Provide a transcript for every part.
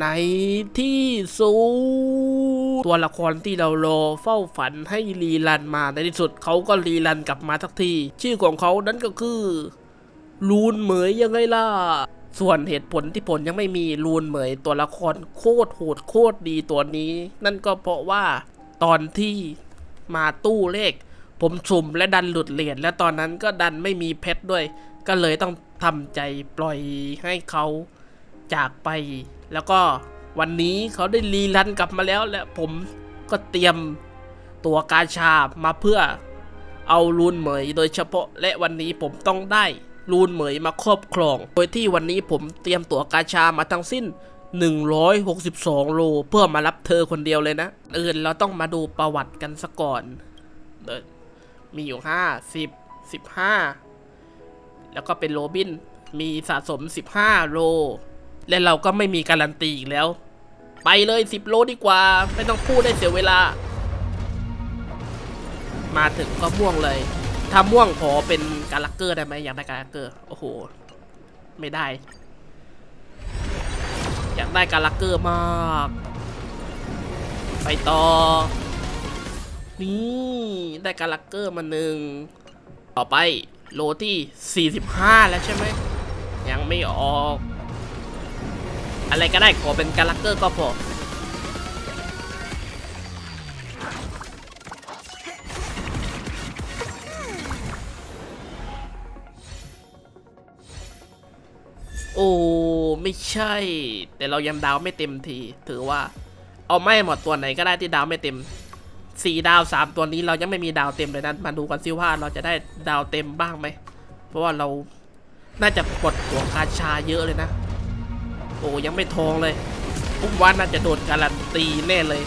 ในที่สุดตัวละครที่เรารอเฝ้าฝันให้รีรันมาในที่สุดเขาก็รีรันกลับมาทักที ชื่อของเขานั้นก็คือลูนเหมยยังไงล่ะส่วนเหตุผลที่ผลยังไม่มีลูนเหมยตัวละครโคตรโหดโคตรดีตัวนี้ นั่นก็เพราะว่าตอนที่มาตู้เลข ผมสุ่มและดันหลุดเหรียญและตอนนั้นก็ดันไม่มีเพชรด้วย ก็เลยต้องทำใจปล่อยให้เขา จากไป แล้วก็วันนี้เขาได้รีรันกลับมาแล้ว และผมก็เตรียมตัวกาชามาเพื่อเอาลูนเหมยโดยเฉพาะและวันนี้ผมต้องได้ลูนเหมยมาครอบครอง โดยที่วันนี้ผมเตรียมตัวกาชามาทั้งสิ้น 162 โล เพื่อมารับเธอคนเดียวเลยนะเอื่นเราต้องมาดูประวัติกันซะก่อนเดี๋ยวมีอยู่ 5 10 15 แล้วก็เป็นโรบิน มีสะสม 15 โล และเราก็ไม่มีการันตีอีกแล้ว ไปเลย10โลดีกว่า ไม่ต้องพูดได้เสียเวลา มาถึงก็ม่วงเลยถ้าม่วงขอเป็นการลักเกอร์ได้ไหมอยากได้การลักเกอร์โอ้โห ไม่ได้ อยากได้การลักเกอร์มาก ไปต่อ นี่ได้การลักเกอร์มาหนึ่งต่อไปโลที่ 45 แล้วใช่ไหมยังไม่ออก อะไรก็ได้ขอเป็นการลักเกอร์ก็พอโอ้ไม่ใช่ แต่เรายังดาวไม่เต็มที ถือว่า เอาไม่หมดตัวไหนก็ได้ที่ดาวไม่เต็มสี่ดาวสามตัวนี้เรายังไม่มีดาวเต็มเลยนะมาดูกันซิว่าเราจะได้ดาวเต็มบ้างไหมเพราะว่าเราน่าจะปลดตัวกาชาเยอะเลยนะ อ้ยังไม่ทองเลยผมว่าน่าจะโดนการันตีแน่เลย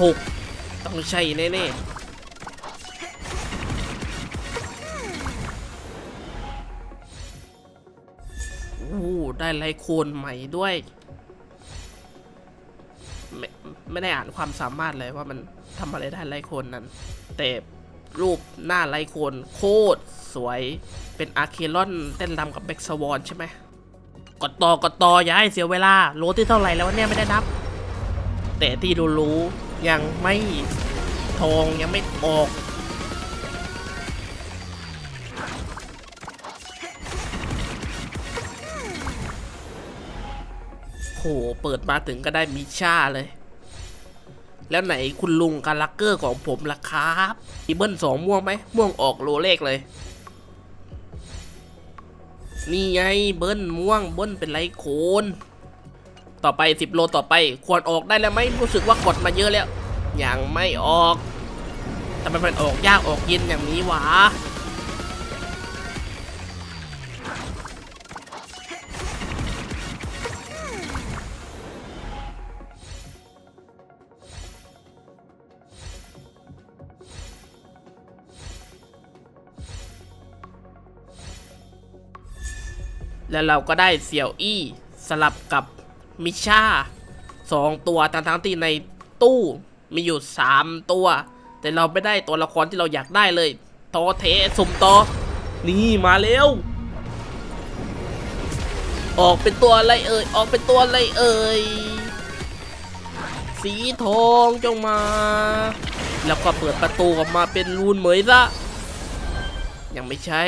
76 ต้องใช่แน่ๆโอ้ได้ไลโคนใหม่ด้วย ไม่ไม่ได้อ่านความสามารถเลยว่ามันทำอะไรได้ไลโคนนั้น แต่รูปหน้าไลโคนโคตรสวยเป็นอาร์เคลอนเต้นรำกับเบ็กสวอนใช่ไหม กดต่อกดต่ออย่าให้เสียเวลาโลที่เท่าไหร่แล้ววะเนี่ยไม่ได้นับ แต่ที่รู้ๆยังไม่ทองยังไม่ออก โหเปิดมาถึงก็ได้มิชาเลย แล้วไหนคุณลุงการลักเกอร์ของผมล่ะครับมีเบิลสองม่วงไหมม่วงออกโลเลขเลย นี่ไงเบิ้ลม่วงเบิ้ลเป็นไรโคนต่อไป 10 โลต่อไป ควรออกได้แล้วไหมรู้สึกว่ากดมาเยอะแล้ว ยังไม่ออกทำไมมันออกยากออกเย็นอย่างนี้วะ แล้วเราก็ได้เสี่ยวอี้สลับกับมิชาสองตัวทั้งทั้งๆที่ในตู้มีอยู่สามตัว แต่เราไม่ได้ตัวละครที่เราอยากได้เลยทอเทสุ่มตอนี่มาเร็ว ออกเป็นตัวอะไรเอ่ย ออกเป็นตัวอะไรเอ่ย สีทองจงมา แล้วก็เปิดประตูออกมาเป็นรูนเหมยซะยังไม่ใช่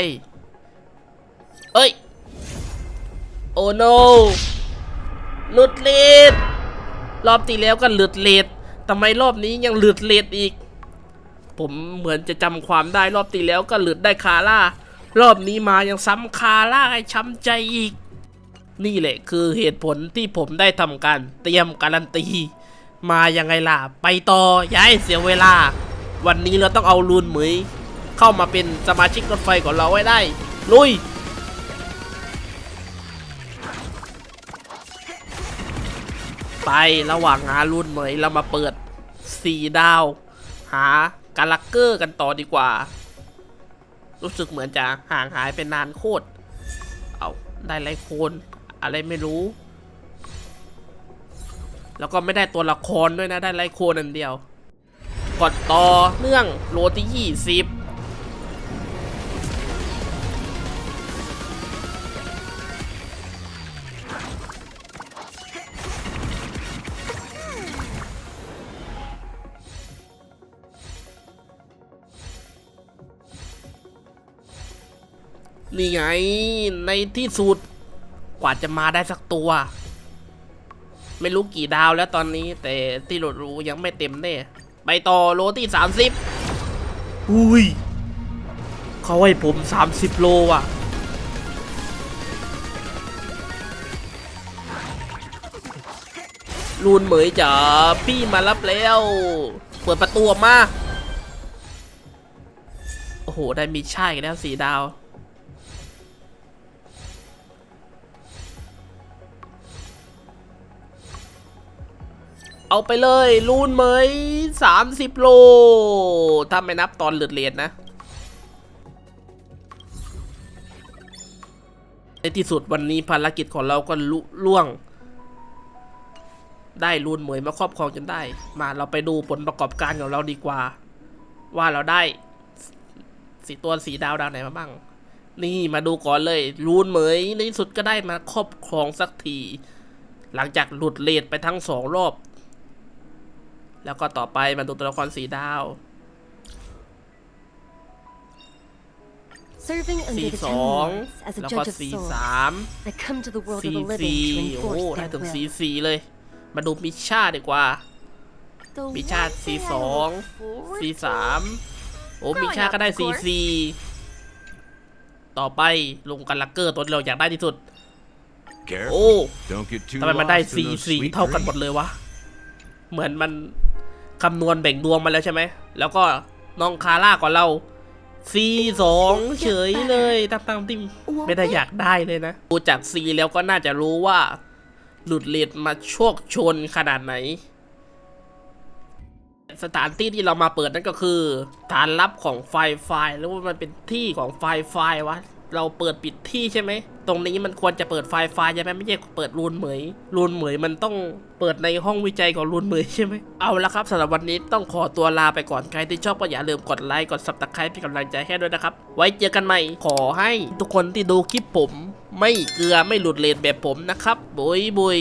เอ้ย โอ้โนหลุดเลดรอบที่แล้วก็หลุดเลดทำไมรอบนี้ยังหลุดเลดอีก ผมเหมือนจะจำความได้รอบที่แล้วก็หลุดได้คาร่ารอบนี้มายังซ้ำคาร่าให้ช้ำใจอีก นี่แหละคือเหตุผลที่ผมได้ทำการเตรียมการันตี มายังไงล่ะ ไปต่อย่าให้เสียเวลา วันนี้เราต้องเอาลูนเหมย เข้ามาเป็นสมาชิกรถไฟของเราไว้ได้ ลุย ไประหว่างหารุ่นเหมเรามาเปิดสี่ดาว หากาลักเกอร์กันต่อดีกว่า รู้สึกเหมือนจะห่างหายไปนานโคตร เอาได้ไรโคนอะไรไม่รู้ แล้วก็ไม่ได้ตัวละครด้วยนะ ได้ไรโคนอันเดียวกดต่อเนื่องโลที่ยี่สิบ นี่ไง ในที่สุด กว่าจะมาได้สักตัว ไม่รู้กี่ดาวแล้วตอนนี้ แต่ที่โหลดรู้ยังไม่เต็มแน่ไปต่อโลที่30อุ้ย เขาให้ผม30โลอะ ลูนเหมยจ๋าพี่มารับแล้ว เปิดประตูออกมา โอ้โห ได้มีช่ายกันแล้วสีดาว เอาไปเลยลูนเหมยสามสิบโล ถ้าไม่นับตอนหลุดเลนนะ ในที่สุดวันนี้ภารกิจของเราก็ลุล่วง ได้รูนเหมยมาครอบครองจนได้ มาเราไปดูผลประกอบการของเราดีกว่า ว่าเราได้สีตัวสีดาวดาวไหนมาบ้าง นี่มาดูก่อนเลยรูนเหมยในที่สุดก็ได้มาครอบครองสักทีหลังจากหลุดเลดไปทั้งสองรอบ แล้วก็ต่อไปมาดูตัวละครสีดาว Serving สี under the สอง Ten as a แล้วก็ judge of สี souls, สาม I come to the world สี of the สี living to โอ้ enforce ได้ their ถึงสี will. สีเลย มาดูมิชชาดีกว่า The มิชา one สี thing I สอง look forward สี to สามโอ้ มิชาก็ได้สีสีต่อไปลุงกันลักเกอร์ตัวที่เราอยากได้ที่สุด โอ้ Careful. Don't get too ทำไมมันได้ lost in สี those สี sweet เท่ากันหมด dreams. เลยวะ เหมือนมัน คำนวณแบ่งดวงมาแล้วใช่ไหม แล้วก็น้องคาร่าก่อนเราสีสองเฉยเลยตั้งๆที่ไม่ได้อยากได้เลยนะ ดูจากสีแล้วก็น่าจะรู้ว่า หลุดเลดมาโชคชนขนาดไหน สถานที่ที่เรามาเปิดนั่นก็คือฐานลับของไฟไฟหรือว่ามันเป็นที่ของไฟไฟวะ เราเปิดปิดที่ใช่ไหม ตรงนี้มันควรจะเปิดไฟไฟใช่ไหมไม่ใช่เปิดรูนเหมยรูนเหมยมันต้องเปิดในห้องวิจัยของรูนเหมยใช่ไหมเอาละครับสำหรับวันนี้ต้องขอตัวลาไปก่อนใครที่ชอบก็อย่าลืมกดไลค์กดซับสไครป์เป็นกำลังใจให้ด้วยนะครับ ไว้เจอกันใหม่ขอให้ทุกคนที่ดูคลิปผม ไม่เกลือไม่หลุดเลนแบบผมนะครับบุยบุย